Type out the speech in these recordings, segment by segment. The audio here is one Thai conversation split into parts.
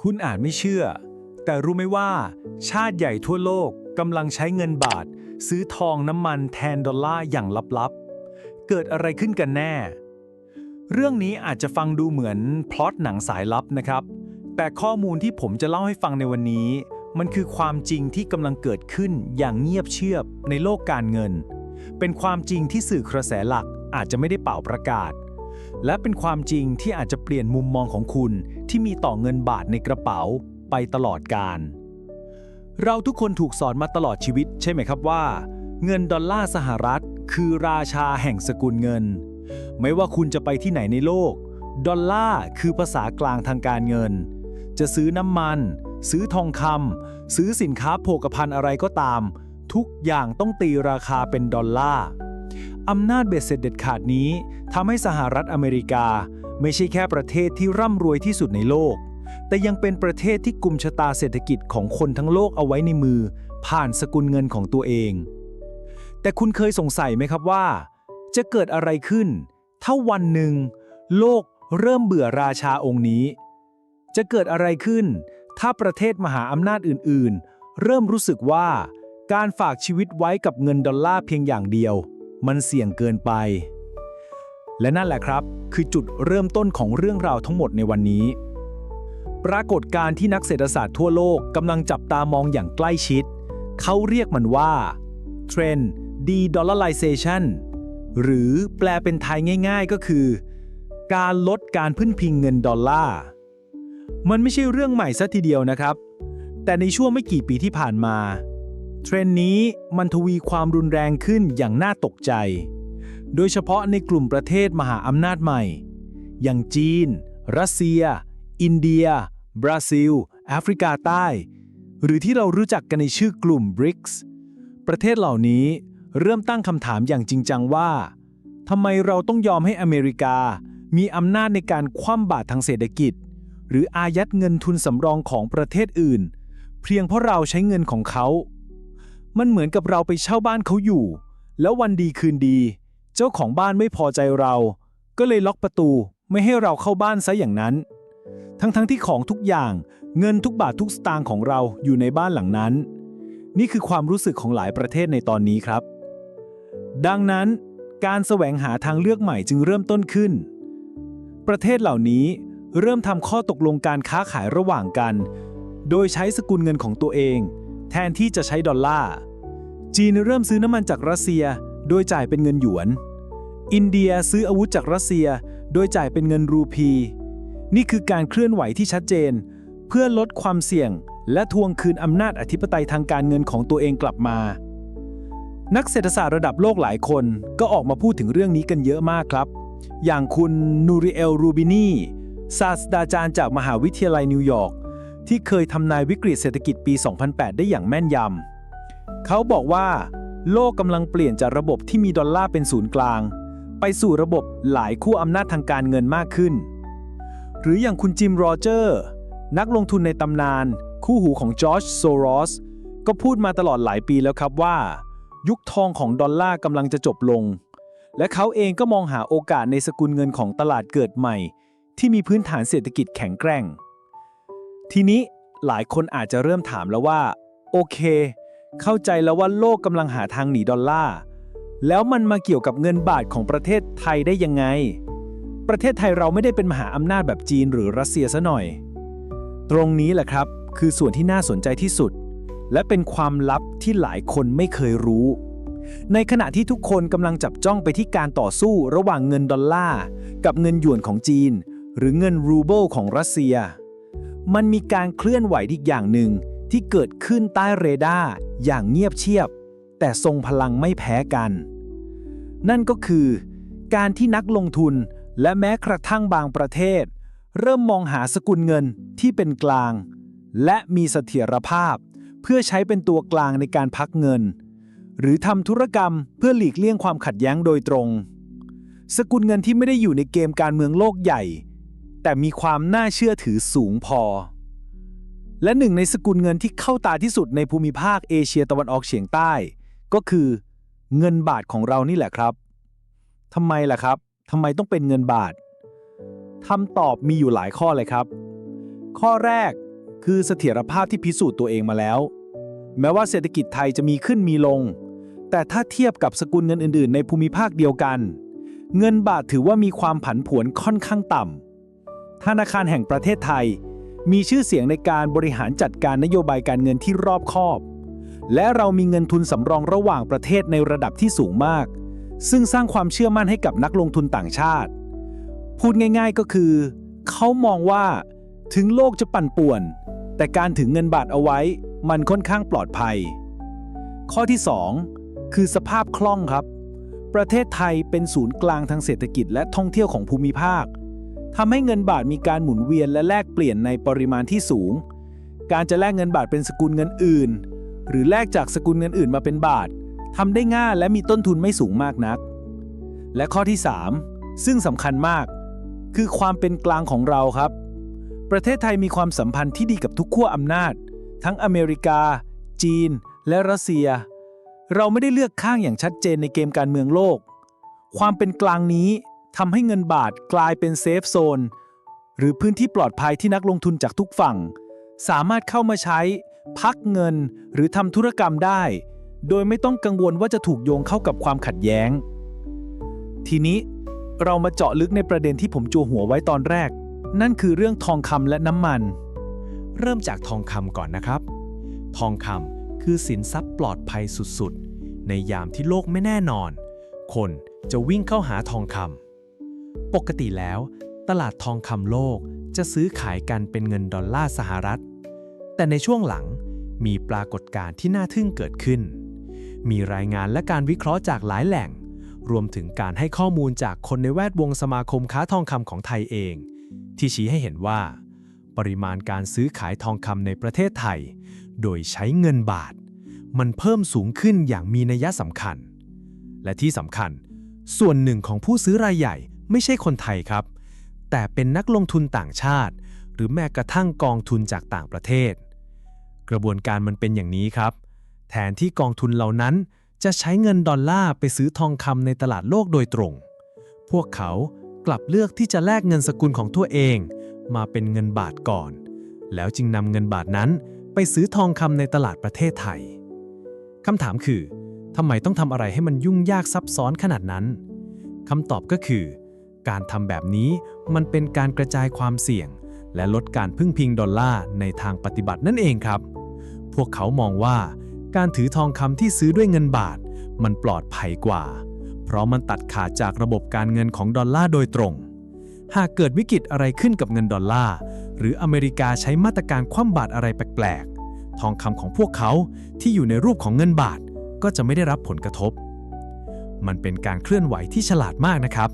คุณอาจไม่เชื่อ แต่รู้ไหมว่า ชาติใหญ่ทั่วโลกกำลังใช้เงินบาท ซื้อทองน้ำมันแทนดอลลาร์อย่างลับๆ เกิดอะไรขึ้นกันแน่ เรื่องนี้อาจจะฟังดูเหมือนพล็อตหนังสายลับนะครับ แต่ข้อมูลที่ผมจะเล่าให้ฟังในวันนี้ มันคือความจริงที่กำลังเกิดขึ้นอย่างเงียบเชียบในโลกการเงิน เป็นความจริงที่สื่อกระแสหลักอาจจะไม่ได้เป่าประกาศ และเป็นความจริงที่อาจจะเปลี่ยนมุมมองของคุณที่มีต่อเงินบาทในกระเป๋าไปตลอดกาลเราทุกคนถูกสอนมาตลอดชีวิตใช่ไหมครับว่า เงินดอลลาร์สหรัฐ คือราชาแห่งสกุลเงิน ไม่ว่าคุณจะไปที่ไหนในโลก ดอลลาร์คือภาษากลางทางการเงิน จะซื้อน้ำมัน ซื้อทองคำซื้อสินค้าโภคภัณฑ์อะไรก็ตาม ทุกอย่างต้องตีราคาเป็นดอลลาร์ อำนาจเบ็ดเสร็จเด็ดขาดนี้ทำให้สหรัฐอเมริกา ไม่ใช่แค่ประเทศที่ร่ำรวยที่สุดในโลก แต่ยังเป็นประเทศที่กุมชะตาเศรษฐกิจของคนทั้งโลกเอาไว้ในมือ ผ่านสกุลเงินของตัวเอง แต่คุณเคยสงสัยไหมครับว่า จะเกิดอะไรขึ้น ถ้าวันหนึ่ง โลกเริ่มเบื่อราชาองค์นี้ จะเกิดอะไรขึ้น ถ้าประเทศมหาอำนาจอื่น ๆ เริ่มรู้สึกว่าการฝากชีวิตไว้กับเงินดอลลาร์เพียงอย่างเดียว มันเสี่ยงเกินไป และนั่นแหละครับ คือจุดเริ่มต้นของเรื่องราวทั้งหมดในวันนี้ ปรากฏการณ์ที่นักเศรษฐศาสตร์ทั่วโลกกำลังจับตามองอย่างใกล้ชิด เขาเรียกมันว่า Trend De-Dollarization หรือแปลเป็นไทยง่ายๆก็คือ การลดการพึ่งพิงเงินดอลลาร์มันไม่ใช่เรื่องใหม่ซะทีเดียวนะครับ แต่ในช่วงไม่กี่ปีที่ผ่านมา เทรนด์นี้มันทวีความรุนแรงขึ้นอย่างน่าตกใจ โดยเฉพาะในกลุ่มประเทศมหาอำนาจใหม่ อย่างจีน รัสเซีย อินเดีย บราซิล แอฟริกาใต้ หรือที่เรารู้จักกันในชื่อกลุ่ม BRICS ประเทศเหล่านี้เริ่มตั้งคำถามอย่างจริงจังว่าทำไมเราต้องยอมให้อเมริกา มีอำนาจในการคว่ำบาตรทางเศรษฐกิจ หรืออายัดเงินทุนสำรองของประเทศอื่น เพียงเพราะเราใช้เงินของเขา มันเหมือนกับเราไปเช่าบ้านเขาอยู่ แล้ววันดีคืนดี เจ้าของบ้านไม่พอใจเรา ก็เลยล็อกประตูไม่ให้เราเข้าบ้านซะอย่างนั้น ทั้งๆทที่ของทุกอย่างเงินทุกบาททุกสตางค์ของเราอยู่ในบ้านหลังนั้น นี่คือความรู้สึกของหลายประเทศในตอนนี้ครับ ดังนั้นการแสวงหาทางเลือกใหม่จึงเริ่มต้นขึ้น ประเทศเหล่านี้เริ่มทำข้อตกลงการค้าขายระหว่างกัน โดยใช้สกุลเงินของตัวเอง แทนที่จะใช้ดอลลาร์ จีนเริ่มซื้อน้ำมันจากรัสเซีย โดยจ่ายเป็นเงินหยวน อินเดียซื้ออาวุธจากรัสเซีย โดยจ่ายเป็นเงินรูพี นี่คือการเคลื่อนไหวที่ชัดเจน เพื่อลดความเสี่ยง และทวงคืนอำนาจอธิปไตยทางการเงินของตัวเองกลับมา นักเศรษฐศาสตร์ระดับโลกหลายคนก็ออกมาพูดถึงเรื่องนี้กันเยอะมากครับ อย่างคุณนูริเอล รูบินีศาสตราจารย์จากมหาวิทยาลัยนิวยอร์ก ที่เคยทำนายวิกฤตเศรษฐกิจปี 2008 ได้อย่างแม่นยำ เขาบอกว่า โลกกำลังเปลี่ยนจากระบบที่มีดอลลาร์เป็นศูนย์กลาง ไปสู่ระบบหลายคู่อำนาจทางการเงินมากขึ้น หรืออย่างคุณจิมโรเจอร์ นักลงทุนในตำนาน คู่หูของจอร์จโซรอสก็พูดมาตลอดหลายปีแล้วครับว่า ยุคทองของดอลลาร์กำลังจะจบลง และเขาเองก็มองหาโอกาสในสกุลเงินของตลาดเกิดใหม่ ที่มีพื้นฐานเศรษฐกิจแข็งแกร่ง ทีนี้หลายคนอาจจะเริ่มถามแล้วว่า โอเค เข้าใจแล้วว่าโลกกำลังหาทางหนีดอลลาร์แล้วมันมาเกี่ยวกับเงินบาทของประเทศไทยได้ยังไง ประเทศไทยเราไม่ได้เป็นมหาอำนาจแบบจีนหรือรัสเซียซะหน่อย ตรงนี้แหละครับ คือส่วนที่น่าสนใจที่สุด และเป็นความลับที่หลายคนไม่เคยรู้ ในขณะที่ทุกคนกำลังจับจ้องไปที่การต่อสู้ระหว่างเงินดอลลาร์กับเงินหยวนของจีน หรือเงินรูเบิลของรัสเซีย มันมีการเคลื่อนไหวอีกอย่างหนึ่งที่เกิดขึ้นใต้เรดาร์อย่างเงียบเชียบ แต่ทรงพลังไม่แพ้กัน นั่นก็คือ การที่นักลงทุนและแม้กระทั่งบางประเทศ เริ่มมองหาสกุลเงินที่เป็นกลาง และมีเสถียรภาพ เพื่อใช้เป็นตัวกลางในการพักเงิน หรือทำธุรกรรมเพื่อหลีกเลี่ยงความขัดแย้งโดยตรง สกุลเงินที่ไม่ได้อยู่ในเกมการเมืองโลกใหญ่ แต่มีความน่าเชื่อถือสูงพอ และหนึ่งในสกุลเงินที่เข้าตาที่สุดในภูมิภาคเอเชียตะวันออกเฉียงใต้ ก็คือ เงินบาทของเรานี่แหละครับทำไมล่ะครับทำไมต้องเป็นเงินบาทคำตอบมีอยู่หลายข้อเลยครับ ข้อแรกคือเสถียรภาพที่พิสูจน์ตัวเองมาแล้ว แม้ว่าเศรษฐกิจไทยจะมีขึ้นมีลง แต่ถ้าเทียบกับสกุลเงินอื่น ๆ ในภูมิภาคเดียวกัน เงินบาทถือว่ามีความผันผวนค่อนข้างต่ำ ธนาคารแห่งประเทศไทย มีชื่อเสียงในการบริหารจัดการนโยบายการเงินที่รอบคอบ และเรามีเงินทุนสำรองระหว่างประเทศในระดับที่สูงมาก ซึ่งสร้างความเชื่อมั่นให้กับนักลงทุนต่างชาติ พูดง่าย ๆก็คือ เขามองว่า ถึงโลกจะปั่นป่วน แต่การถึงเงินบาทเอาไว้ มันค่อนข้างปลอดภัย ข้อที่ 2 คือสภาพคล่องครับ ประเทศไทยเป็นศูนย์กลางทางเศรษฐกิจและท่องเที่ยวของภูมิภาค ทำให้เงินบาทมีการหมุนเวียนและแลกเปลี่ยนในปริมาณที่สูง การจะแลกเงินบาทเป็นสกุลเงินอื่น หรือแลกจากสกุลเงินอื่นมาเป็นบาททำได้ง่ายและมีต้นทุนไม่สูงมากนัก และข้อที่ 3 ซึ่งสำคัญมาก คือความเป็นกลางของเราครับ ประเทศไทยมีความสัมพันธ์ที่ดีกับทุกขั้วอำนาจ ทั้งอเมริกา จีน และรัสเซีย เราไม่ได้เลือกข้างอย่างชัดเจนในเกมการเมืองโลก ความเป็นกลางนี้ ทำให้เงินบาทกลายเป็นเซฟโซน หรือพื้นที่ปลอดภัยที่นักลงทุนจากทุกฝั่ง สามารถเข้ามาใช้ พักเงินหรือทำธุรกรรมได้ โดยไม่ต้องกังวลว่าจะถูกโยงเข้ากับความขัดแย้ง ทีนี้เรามาเจาะลึกในประเด็นที่ผมจัวหัวไว้ตอนแรก นั่นคือเรื่องทองคำและน้ำมัน เริ่มจากทองคำก่อนนะครับ ทองคำคือสินทรัพย์ปลอดภัยสุดๆ ในยามที่โลกไม่แน่นอน คนจะวิ่งเข้าหาทองคำ ปกติแล้ว ตลาดทองคำโลกจะซื้อขายกันเป็นเงินดอลลาร์สหรัฐ แต่ในช่วงหลังมีปรากฏการณ์ที่น่าทึ่งเกิดขึ้น มีรายงานและการวิเคราะห์จากหลายแหล่ง รวมถึงการให้ข้อมูลจากคนในแวดวงสมาคมค้าทองคำของไทยเอง ที่ชี้ให้เห็นว่า ปริมาณการซื้อขายทองคำในประเทศไทย โดยใช้เงินบาท มันเพิ่มสูงขึ้นอย่างมีนัยสำคัญ และที่สำคัญ ส่วนหนึ่งของผู้ซื้อรายใหญ่ ไม่ใช่คนไทยครับ แต่เป็นนักลงทุนต่างชาติ หรือแม้กระทั่งกองทุนจากต่างประเทศ กระบวนการมันเป็นอย่างนี้ครับ แทนที่กองทุนเหล่านั้นจะใช้เงินดอลลาร์ไปซื้อทองคำในตลาดโลกโดยตรง พวกเขากลับเลือกที่จะแลกเงินสกุลของตัวเอง มาเป็นเงินบาทก่อน แล้วจึงนำเงินบาทนั้นไปซื้อทองคำในตลาดประเทศไทยคำถามคือทำไมต้องทำอะไรให้มันยุ่งยากซับซ้อนขนาดนั้นคำตอบก็คือ การทำแบบนี้มันเป็นการกระจายความเสี่ยง และลดการพึ่งพิงดอลลาร์ในทางปฏิบัตินั่นเองครับ พวกเขามองว่า การถือทองคำที่ซื้อด้วยเงินบาท มันปลอดภัยกว่า เพราะมันตัดขาดจากระบบการเงินของดอลลาร์โดยตรง หากเกิดวิกฤตอะไรขึ้นกับเงินดอลลาร์หรืออเมริกาใช้มาตรการคว่ำบาตรอะไรแปลกๆ ทองคำของพวกเขาที่อยู่ในรูปของเงินบาทก็จะไม่ได้รับผลกระทบ มันเป็นการเคลื่อนไหวที่ฉลาดมากนะครับ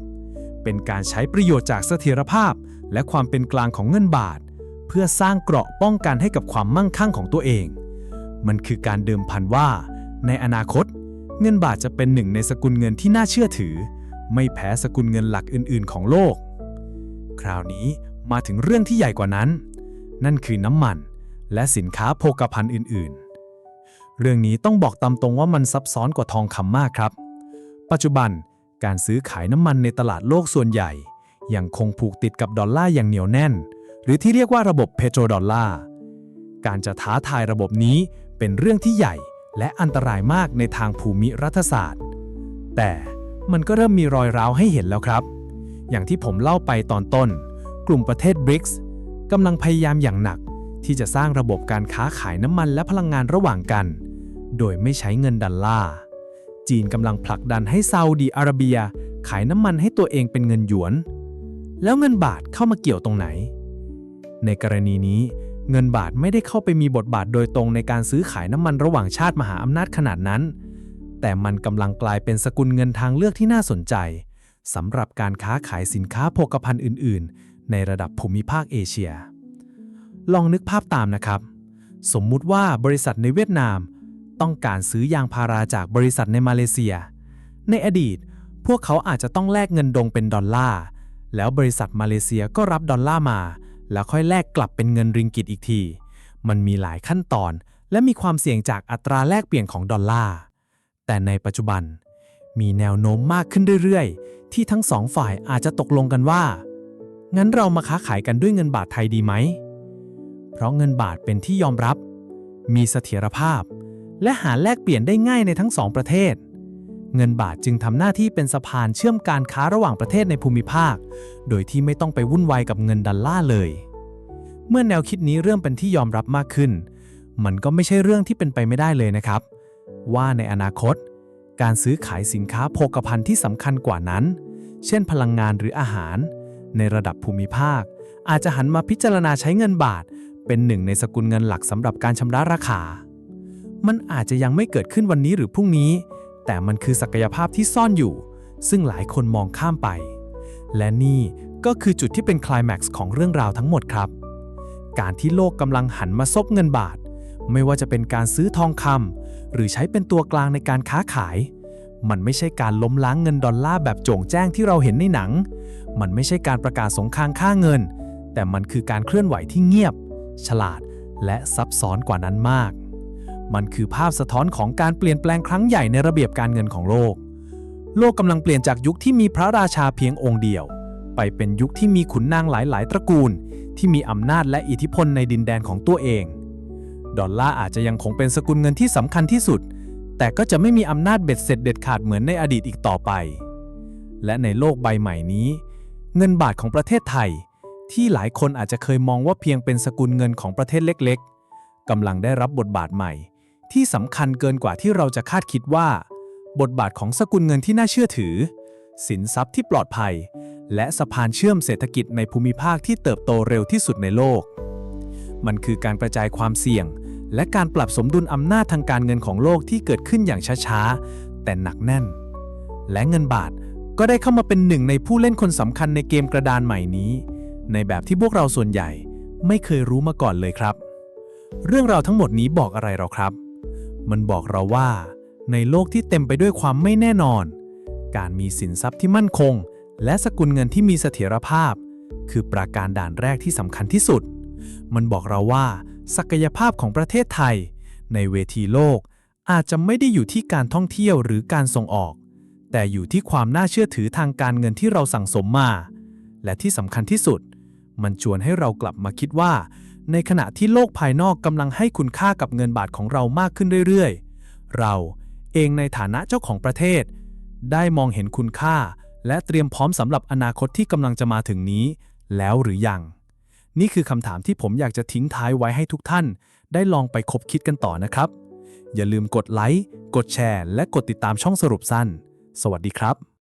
เป็นการใช้ประโยชน์จากเสถียรภาพ และความเป็นกลางของเงินบาท เพื่อสร้างเกราะป้องกันให้กับความมั่งคั่งของตัวเอง มันคือการเดิมพันว่า ในอนาคต เงินบาทจะเป็นหนึ่งในสกุลเงินที่น่าเชื่อถือ ไม่แพ้สกุลเงินหลักอื่น ๆ ของโลก คราวนี้มาถึงเรื่องที่ใหญ่กว่านั้น นั่นคือน้ำมัน และสินค้าโภคภัณฑ์อื่น ๆเรื่องนี้ต้องบอกตามตรงว่ามันซับซ้อนกว่าทองคำมากครับ ปัจจุบัน การซื้อขายน้ำมันในตลาดโลกส่วนใหญ่ ยังคงผูกติดกับดอลลาร์อย่างเหนียวแน่น หรือที่เรียกว่าระบบเพโตรดอลลาร์การจะท้าทายระบบนี้เป็นเรื่องที่ใหญ่และอันตรายมากในทางภูมิรัฐศาสตร์ แต่มันก็เริ่มมีรอยร้าวให้เห็นแล้วครับ อย่างที่ผมเล่าไปตอนต้น กลุ่มประเทศบริกส์กำลังพยายามอย่างหนัก ที่จะสร้างระบบการค้าขายน้ำมันและพลังงานระหว่างกัน โดยไม่ใช้เงินดอลลาร์ จีนกำลังผลักดันให้ซาอุดีอาระเบีย ขายน้ำมันให้ตัวเองเป็นเงินหยวน แล้วเงินบาทเข้ามาเกี่ยวตรงไหน ในกรณีนี้ เงินบาทไม่ได้เข้าไปมีบทบาทโดยตรงในการซื้อขายน้ำมันระหว่างชาติมหาอำนาจขนาดนั้น แต่มันกำลังกลายเป็นสกุลเงินทางเลือกที่น่าสนใจสำหรับการค้าขายสินค้าโภคภัณฑ์อื่น ๆ ในระดับภูมิภาคเอเชีย ลองนึกภาพตามนะครับ สมมุติว่าบริษัทในเวียดนาม ต้องการซื้อยางพาราจากบริษัทในมาเลเซีย ในอดีต พวกเขาอาจจะต้องแลกเงินดงเป็นดอลลาร์แล้วบริษัทมาเลเซียก็รับดอลลาร์มา แล้วค่อยแลกกลับเป็นเงินริงกิตอีกที มันมีหลายขั้นตอน และมีความเสี่ยงจากอัตราแลกเปลี่ยนของดอลลาร์แต่ในปัจจุบัน มีแนวโน้มมากขึ้นเรื่อยๆ ที่ทั้งสองฝ่ายอาจจะตกลงกันว่า งั้นเรามาค้าขายกันด้วยเงินบาทไทยดีไหม เพราะเงินบาทเป็นที่ยอมรับ มีเสถียรภาพ และหาแลกเปลี่ยนได้ง่ายในทั้งสองประเทศ เงินบาทจึงทำหน้าที่เป็นสะพานเชื่อมการค้าระหว่างประเทศในภูมิภาค โดยที่ไม่ต้องไปวุ่นวายกับเงินดอลลาร์เลย เมื่อแนวคิดนี้เริ่มเป็นที่ยอมรับมากขึ้น มันก็ไม่ใช่เรื่องที่เป็นไปไม่ได้เลยนะครับ ว่าในอนาคต การซื้อขายสินค้าโภคภัณฑ์ที่สำคัญกว่านั้น เช่น พลังงานหรืออาหาร ในระดับภูมิภาค อาจจะหันมาพิจารณาใช้เงินบาท เป็นหนึ่งในสกุลเงินหลักสำหรับการชำระราคา มันอาจจะยังไม่เกิดขึ้นวันนี้หรือพรุ่งนี้ แต่มันคือศักยภาพที่ซ่อนอยู่ ซึ่งหลายคนมองข้ามไป และนี่ก็คือจุดที่เป็นคลแม็กซ์ของเรื่องราวทั้งหมดครับ การที่โลกกำลังหันมาซบเงินบาท ไม่ว่าจะเป็นการซื้อทองคำหรือใช้เป็นตัวกลางในการค้าขาย มันไม่ใช่การล้มล้างเงินดอลลาร์แบบโจ่งแจ้งที่เราเห็นในหนัง มันไม่ใช่การประกาศสงครามค่าเงิน แต่มันคือการเคลื่อนไหวที่เงียบ ฉลาด และซับซ้อนกว่านั้นมาก มันคือภาพสะท้อนของการเปลี่ยนแปลงครั้งใหญ่ในระเบียบการเงินของโลก โลกกำลังเปลี่ยนจากยุคที่มีพระราชาเพียงองค์เดียว ไปเป็นยุคที่มีขุนนางหลายๆ ตระกูล ที่มีอำนาจและอิทธิพลในดินแดนของตัวเอง ดอลลาร์อาจจะยังคงเป็นสกุลเงินที่สำคัญที่สุด แต่ก็จะไม่มีอำนาจเบ็ดเสร็จเด็ดขาดเหมือนในอดีตอีกต่อไป และในโลกใบใหม่นี้ เงินบาทของประเทศไทย ที่หลายคนอาจจะเคยมองว่าเพียงเป็นสกุลเงินของประเทศเล็ก ๆกำลังได้รับบทบาทใหม่ ที่สำคัญเกินกว่าที่เราจะคาดคิดว่า บทบาทของสกุลเงินที่น่าเชื่อถือ สินทรัพย์ที่ปลอดภัย และสะพานเชื่อมเศรษฐกิจในภูมิภาคที่เติบโตเร็วที่สุดในโลก มันคือการกระจายความเสี่ยง และการปรับสมดุลอำนาจทางการเงินของโลกที่เกิดขึ้นอย่างช้าๆ แต่หนักแน่น และเงินบาทก็ได้เข้ามาเป็นหนึ่งในผู้เล่นคนสำคัญในเกมกระดานใหม่นี้ ในแบบที่พวกเราส่วนใหญ่ไม่เคยรู้มาก่อนเลยครับ เรื่องราวทั้งหมดนี้บอกอะไรเราครับ มันบอกเราว่า ในโลกที่เต็มไปด้วยความไม่แน่นอน การมีสินทรัพย์ที่มั่นคง และสกุลเงินที่มีเสถียรภาพ คือปราการด่านแรกที่สำคัญที่สุด มันบอกเราว่า ศักยภาพของประเทศไทย ในเวทีโลกอาจจะไม่ได้อยู่ที่การท่องเที่ยวหรือการส่งออก แต่อยู่ที่ความน่าเชื่อถือทางการเงินที่เราสั่งสมมา และที่สำคัญที่สุด มันชวนให้เรากลับมาคิดว่า ในขณะที่โลกภายนอกกำลังให้คุณค่ากับเงินบาทของเรามากขึ้นเรื่อยๆ เราเองในฐานะเจ้าของประเทศ ได้มองเห็นคุณค่า และเตรียมพร้อมสำหรับอนาคตที่กำลังจะมาถึงนี้ แล้วหรือยัง นี่คือคำถามที่ผมอยากจะทิ้งท้ายไว้ให้ทุกท่าน ได้ลองไปคบคิดกันต่อนะครับ อย่าลืมกดไลค์ กดแชร์ และกดติดตามช่องสรุปสั้น สวัสดีครับ